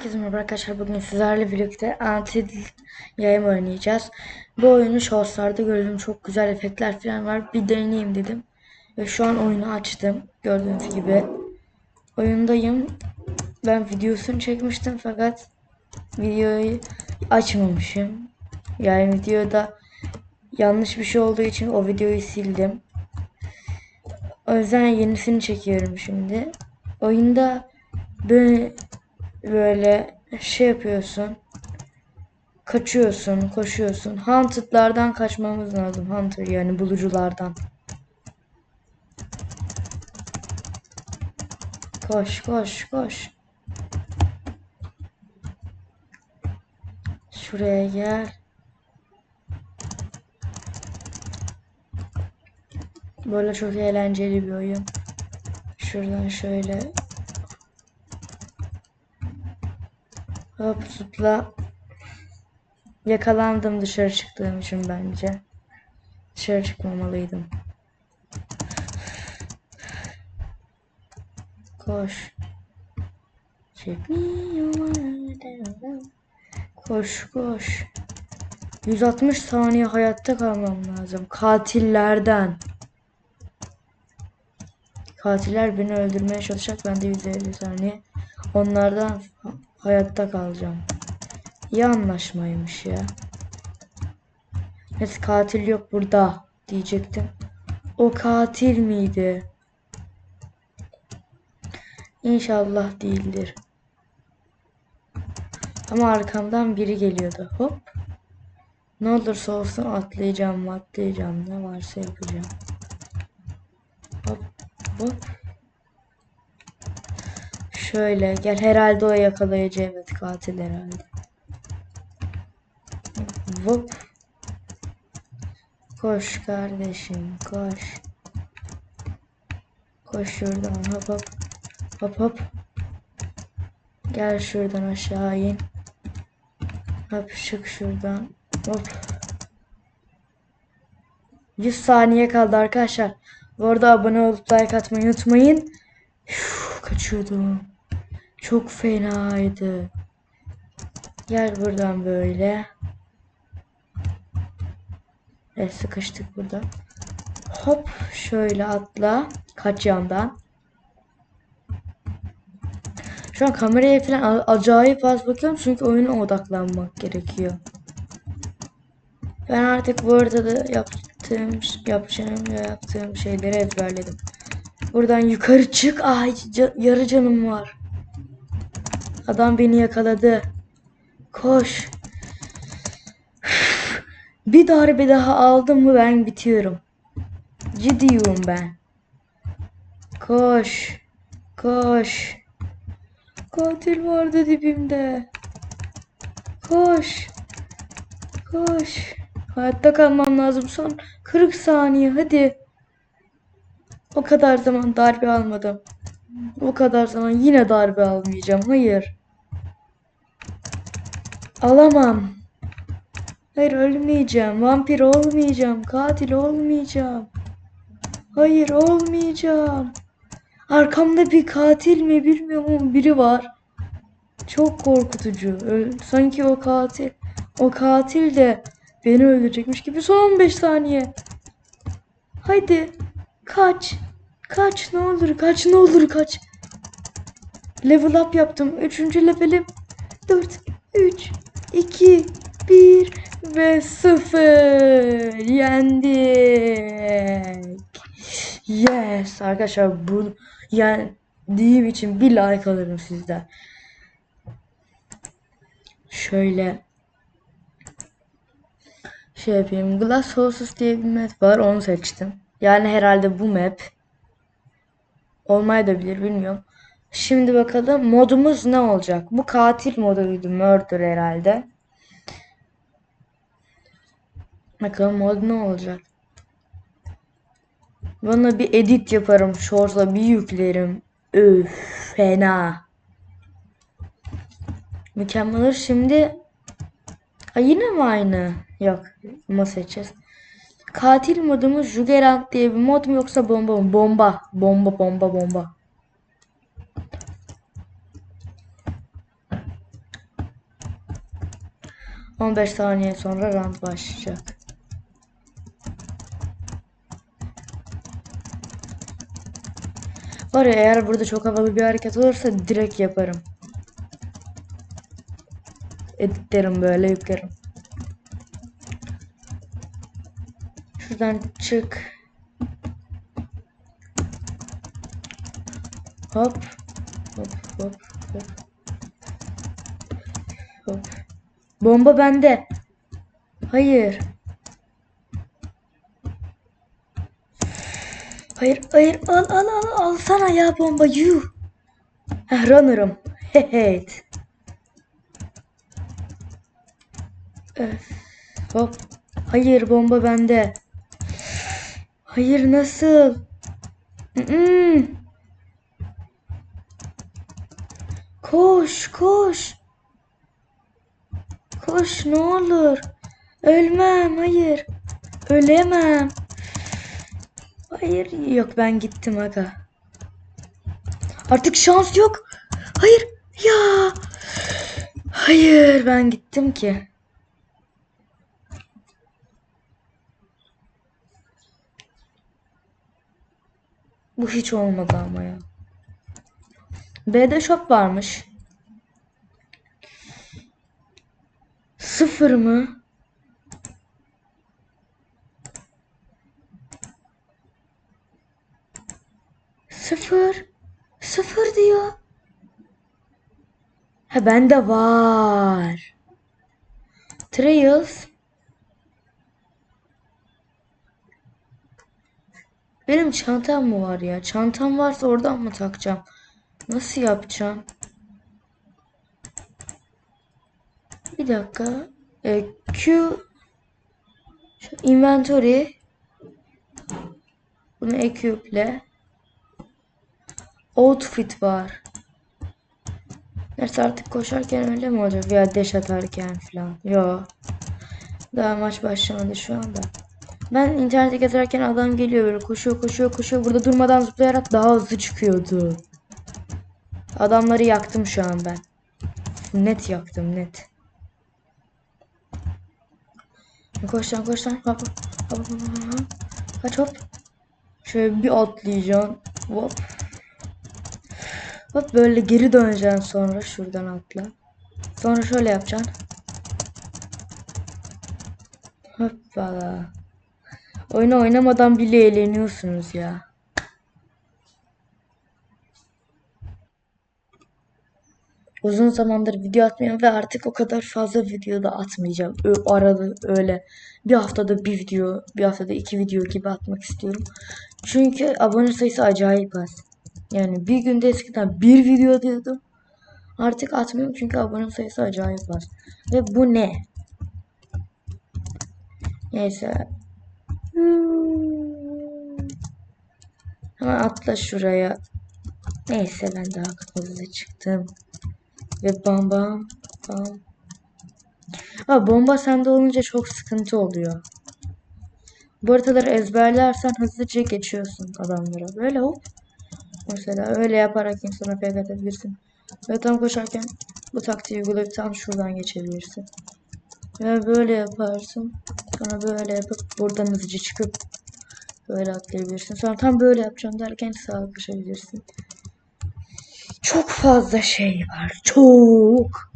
Herkese merhaba arkadaşlar. Bugün sizlerle birlikte Antil yayın oynayacağız. Bu oyunu Shorts'larda gördüm. Çok güzel efektler falan var. Bir deneyeyim dedim. Ve şu an oyunu açtım. Gördüğünüz gibi. Oyundayım. Ben videosunu çekmiştim fakat videoyu açmamışım. Yani videoda yanlış bir şey olduğu için o videoyu sildim. O yüzden yenisini çekiyorum şimdi. Oyunda böyle böyle şey yapıyorsun. Kaçıyorsun, koşuyorsun. Hunted'lardan kaçmamız lazım. Hunter yani buluculardan. Koş, koş, koş. Şuraya gel. Böyle çok eğlenceli bir oyun. Şuradan şöyle Hop zıpla. Yakalandım dışarı çıktığım için bence. Dışarı çıkmamalıydım. Koş. Koş koş. 160 saniye hayatta kalmam lazım. Katillerden. Katiller beni öldürmeye çalışacak. Ben de 150 saniye. Onlardan hayatta kalacağım. İyi anlaşmaymış ya. Neyse katil yok burada diyecektim. O katil miydi? İnşallah değildir. Ama arkamdan biri geliyordu. Hop. Ne olursa olsun atlayacağım, atlayacağım. Ne varsa yapacağım. Hop, hop. Şöyle gel herhalde o yakalayıcı evet katil herhalde. Vop. Koş kardeşim koş. Koş şuradan hop hop. Hop hop. Gel şuradan aşağı in. Hop çık şuradan. Hop. 100 saniye kaldı arkadaşlar. Bu arada abone olup like atmayı unutmayın. Üf, kaçıyordum. Çok fenaydı. Gel buradan böyle. Evet sıkıştık burada. Hop şöyle atla. Kaç yandan. Şu an kameraya falan acayip az bakıyorum çünkü oyuna odaklanmak gerekiyor. Ben artık bu arada da yaptığım, yapacağım ve yaptığım şeyleri ezberledim. Buradan yukarı çık. Ay yarı canım var. Adam beni yakaladı. Koş. Bir darbe daha aldım mı ben bitiyorum. Ciddiyim ben. Koş. Koş. Katil vardı dibimde. Koş. Koş. Hayatta kalmam lazım. Son 40 saniye hadi. O kadar zaman darbe almadım. O kadar zaman yine darbe almayacağım. Hayır. Alamam. Hayır ölmeyeceğim. Vampir olmayacağım. Katil olmayacağım. Hayır olmayacağım. Arkamda bir katil mi bilmiyorum biri var. Çok korkutucu. Sanki o katil o katil de beni öldürecekmiş gibi son 15 saniye. Haydi kaç. Kaç ne olur kaç ne olur kaç. Level up yaptım. Üçüncü levelim. 4, 3, 2, 1 ve 0. Yendik. Yes. Arkadaşlar bu yendiğim için bir like alırım sizden. Şöyle şey yapayım. Glass Houses diye bir map var. Onu seçtim. Yani herhalde bu map. Olmaya da bilir bilmiyorum. Şimdi bakalım modumuz ne olacak? Bu katil moduydu. Murder herhalde. Bakalım mod ne olacak? Bana bir edit yaparım. Shorts'a bir yüklerim. Öf fena. Mükemmel şimdi. Ay yine mi aynı? Yok. Ama seçeceğiz. Katil modumuz Jugerant diye bir mod mu yoksa bomba mı? Bomba. Bomba bomba bomba. 15 saniye sonra round başlayacak. Var ya eğer burada çok havalı bir hareket olursa direkt yaparım. Editlerim böyle yüklerim. Şuradan çık. Hop. Hop hop hop. Hop. Bomba bende. Hayır. Hayır hayır al al al alsana ya bomba yuh. Heh, runner'ım. Evet. Öf. Hop. Hayır bomba bende. Hayır nasıl? Koş koş. Koş ne olur. Ölmem hayır. Ölemem. Hayır yok ben gittim aga. Artık şans yok. Hayır ya. Hayır ben gittim ki. Bu hiç olmadı ama ya. B'de shop varmış. Sıfır mı? Sıfır. Sıfır diyor. Ha bende var. Trails. Benim çantam mı var ya? Çantam varsa oradan mı takacağım? Nasıl yapacağım? Bir dakika. E, Q şu inventory bunu equiple outfit var. Neyse artık koşarken öyle mi olacak? Ya deş atarken falan. Yo. Daha maç başlamadı şu anda. Ben internete gezerken adam geliyor böyle koşuyor koşuyor koşuyor. Burada durmadan zıplayarak daha hızlı çıkıyordu. Adamları yaktım şu an ben. Net yaktım net. Koş lan koş lan. Hop hop hop hop hop. Kaç hop. Şöyle bir atlayacaksın. Hop. Hop böyle geri döneceksin sonra şuradan atla. Sonra şöyle yapacaksın. Hoppala. Oyunu oynamadan bile eğleniyorsunuz ya. Uzun zamandır video atmıyorum ve artık o kadar fazla video da atmayacağım. Ö arada öyle bir haftada bir video, bir haftada iki video gibi atmak istiyorum. Çünkü abone sayısı acayip az. Yani bir günde eskiden bir video atıyordum. Artık atmıyorum çünkü abone sayısı acayip az. Ve bu ne? Neyse. Hemen atla şuraya. Neyse ben daha hızlı çıktım. Ve bam bam bam. Ha, bomba sende olunca çok sıkıntı oluyor. Bu haritaları ezberlersen hızlıca geçiyorsun adamlara. Böyle hop. Mesela öyle yaparak insana pek atabilirsin. Ve tam koşarken bu taktiği uygulayıp tam şuradan geçebilirsin. Ve böyle yaparsın. Sonra böyle yapıp buradan hızlıca çıkıp böyle atlayabilirsin. Sonra tam böyle yapacağım derken sağa koşabilirsin. Çok fazla şey var. Çok.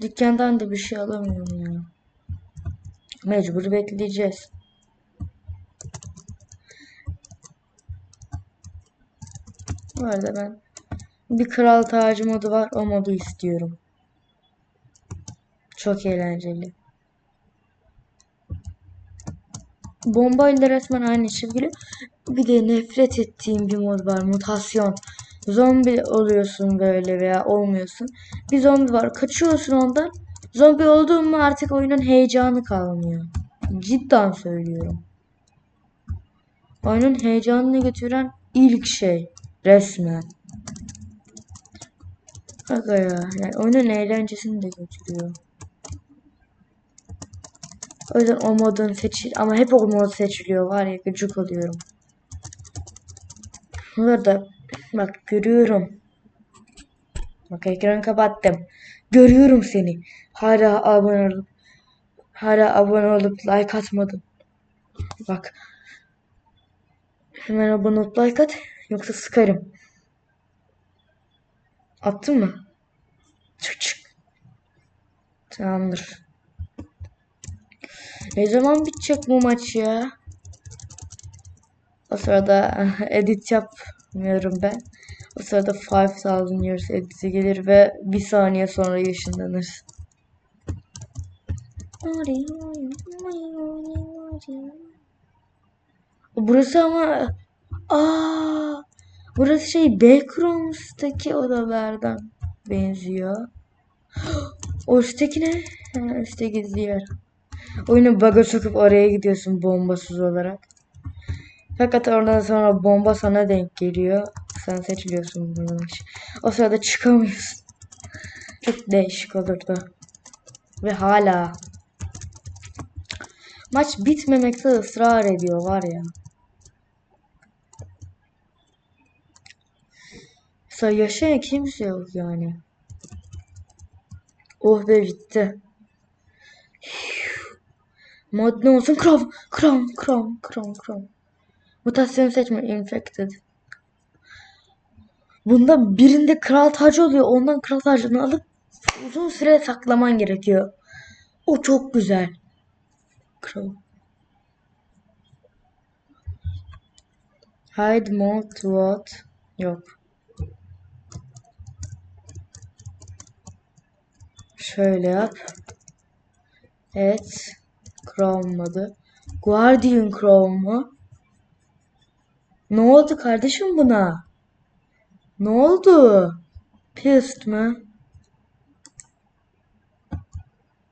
Dükkandan da bir şey alamıyorum ya. Mecbur bekleyeceğiz. Bu arada ben bir kral tacı modu var. O modu istiyorum. Çok eğlenceli. Bombayla resmen aynı çizgili. Bir de nefret ettiğim bir mod var. Mutasyon. Zombi oluyorsun böyle veya olmuyorsun. Bir zombi var. Kaçıyorsun ondan. Zombi olduğun mu artık oyunun heyecanı kalmıyor. Cidden söylüyorum. Oyunun heyecanını götüren ilk şey. Resmen. Aga ya. Yani oyunun eğlencesini de götürüyor. O yüzden o modun seçil ama hep o mod seçiliyor var ya gıcık oluyorum. Burada bak görüyorum. Bak ekranı kapattım. Görüyorum seni. Hala abone olup hala abone olup like atmadın. Bak. Hemen abone olup like at. Yoksa sıkarım. Attın mı? Çık çık. Tamamdır. Ne zaman bitecek bu maç ya? O sırada edit yapmıyorum ben. O sırada 5000 years editi gelir ve bir saniye sonra yaşınlanır. Burası ama aa burası şey Backrooms'taki odalardan benziyor. O üstteki ne? Ha, üstteki yer. Oyunu bug'a sokup oraya gidiyorsun bombasız olarak. Fakat oradan sonra bomba sana denk geliyor. Sen seçiliyorsun için. O sırada çıkamıyorsun. Çok değişik olurdu. Ve hala. Maç bitmemekte ısrar ediyor var ya. Mesela yaşayan kimse yok yani. Oh be bitti. Mod ne olsun? Kram, kram, kram, kram, kram. Mutasyon seçme. Infected. Bunda birinde kral tacı oluyor. Ondan kral tacını alıp uzun süre saklaman gerekiyor. O çok güzel. Kral. Hide mode what? Yok. Şöyle yap. Evet. Chrome modu. Guardian Chrome mu? Ne oldu kardeşim buna? Ne oldu? Pist mi?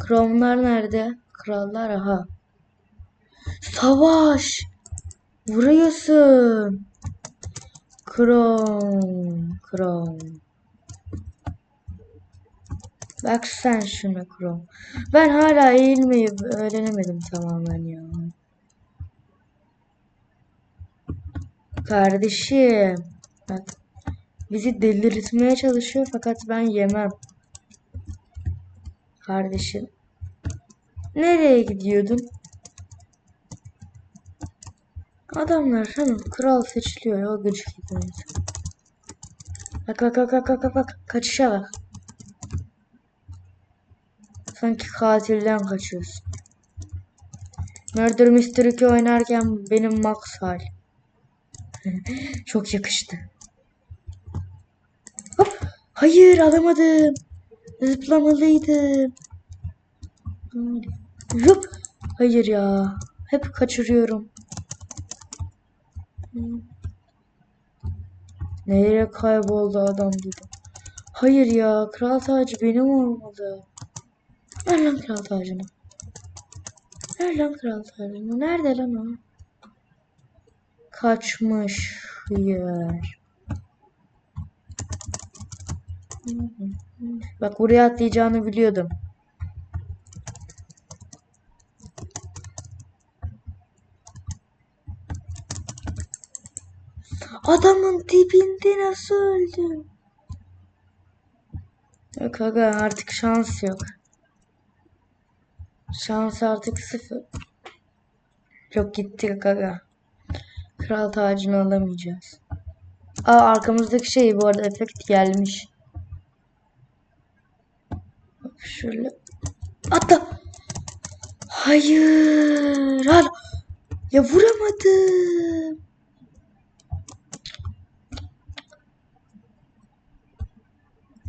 Krallar nerede? Krallar aha. Savaş. Vuruyorsun. Krom. Krom. Bak sen şuna Krom. Ben hala eğilmeyi öğrenemedim tamamen ya. Kardeşim. Bak. Bizi delirtmeye çalışıyor fakat ben yemem. Kardeşim. Nereye gidiyordun? Adamlar hemen kral seçiliyor ya gıcık. Bak bak bak bak bak bak bak kaçışa bak. Sanki katilden kaçıyorsun. Murder Mystery 2 oynarken benim max hal. Çok yakıştı. Hop. Hayır alamadım. Zıplamalıydım. Hop. Hayır ya. Hep kaçırıyorum. Nereye kayboldu adam gibi. Hayır ya. Kral tacı benim olmalı. Ver lan kral tacını. Ver lan kral tacını. Nerede lan o? Kaçmış. Yer. Bak buraya atlayacağını biliyordum. Adamın dibinde nasıl öldüm? Yok aga artık şans yok. Şans artık sıfır. Yok gitti aga. Kral tacını alamayacağız. Aa arkamızdaki şey bu arada efekt gelmiş. Şöyle. Atla. Hayır. Hala. Ya vuramadım.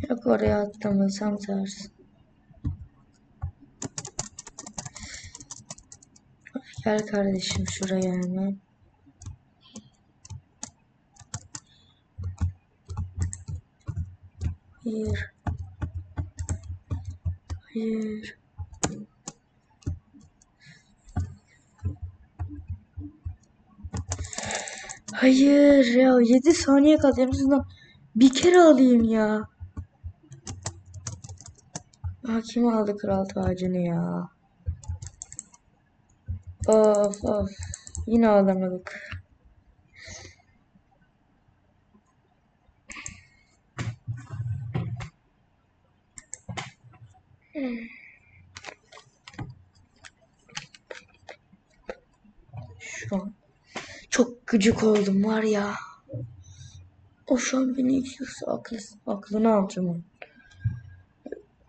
Yok oraya atlamasam ters. Gel kardeşim şuraya hemen. Hayır. Hayır. Hayır ya 7 saniye kaldı. En azından bir kere alayım ya. Aa, kim aldı kral tacını ya? Of of. Yine alamadık. Şu an çok gıcık oldum var ya. O şu an beni izliyorsa aklı, aklını alacağım onu.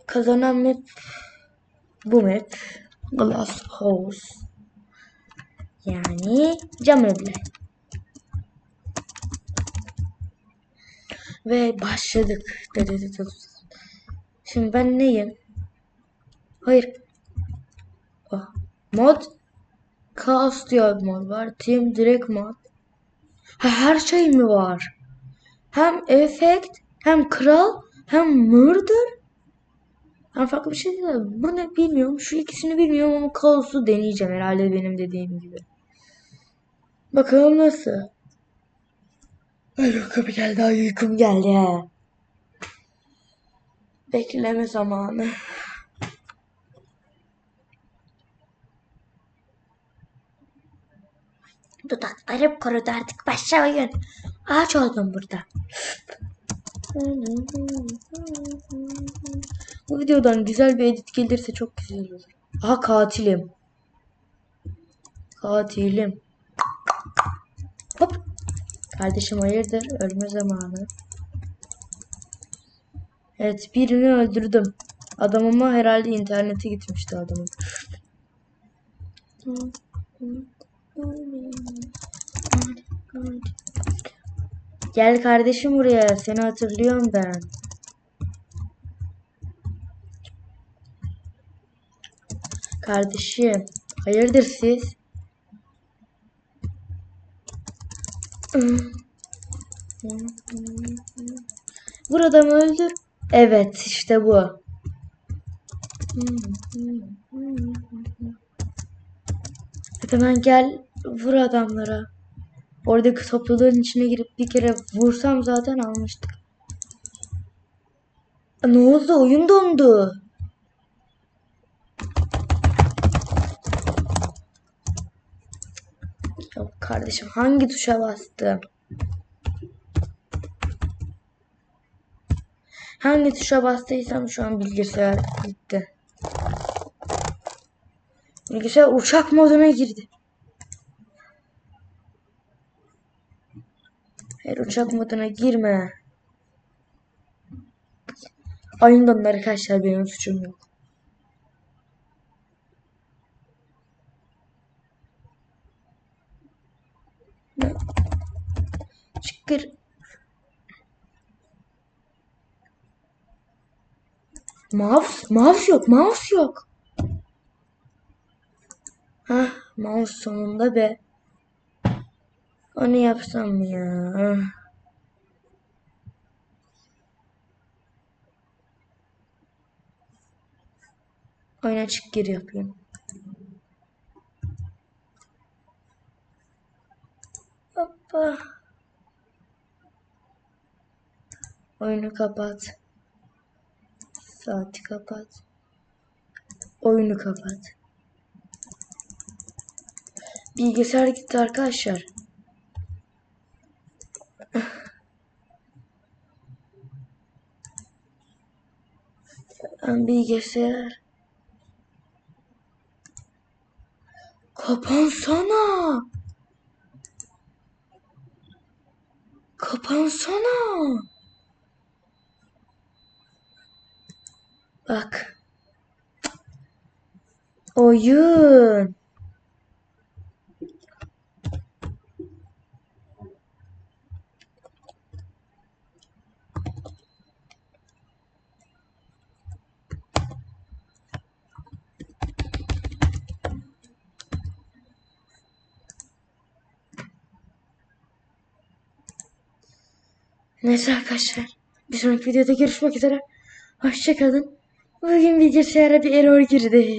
Kazanan map bu map. Glass House. Yani cam evler. Ve başladık. Şimdi ben neyim? Hayır. Ah, Mod. Chaos diye bir mod var. Team direkt mod. Ha, her şey mi var? Hem efekt, hem kral, hem murder. Hem farklı bir şey değil. de Bu ne bilmiyorum. Şu ikisini bilmiyorum ama kaosu deneyeceğim herhalde benim dediğim gibi. Bakalım nasıl. Ay uykum geldi. Ay uykum geldi. Bekleme zamanı. Dudaklarım kurudu artık başlayın. Ağaç oldum burada. Bu videodan güzel bir edit gelirse çok güzel olur. Aha katilim. Katilim. Hop. Kardeşim hayırdır? Ölme zamanı. Evet birini öldürdüm. Adamıma herhalde internete gitmişti adamın. Gel kardeşim buraya. Seni hatırlıyorum ben. Kardeşim. Hayırdır siz? Vur adamı öldür. Evet işte bu. Hemen gel vur adamlara. Oradaki topluluğun içine girip bir kere vursam zaten almıştık. Ne oldu? Oyun dondu. Yok kardeşim hangi tuşa bastım? Hangi tuşa bastıysam şu an bilgisayar gitti. Bilgisayar uçak moduna girdi. Hayır uçak moduna girme. Ayından arkadaşlar benim suçum yok. Çıkır. Mouse, mouse yok, mouse yok. Hah, mouse sonunda be. Onu yapsam ya. Oyuna açık gir yapayım. Hoppa. Oyunu kapat. Saati kapat. Oyunu kapat. Bilgisayar gitti arkadaşlar. Bilgisayar. Kapansana. Kapansana. Bak. Oyun. Neyse arkadaşlar. Bir sonraki videoda görüşmek üzere. Hoşçakalın. Bugün bilgisayara bir error girdi.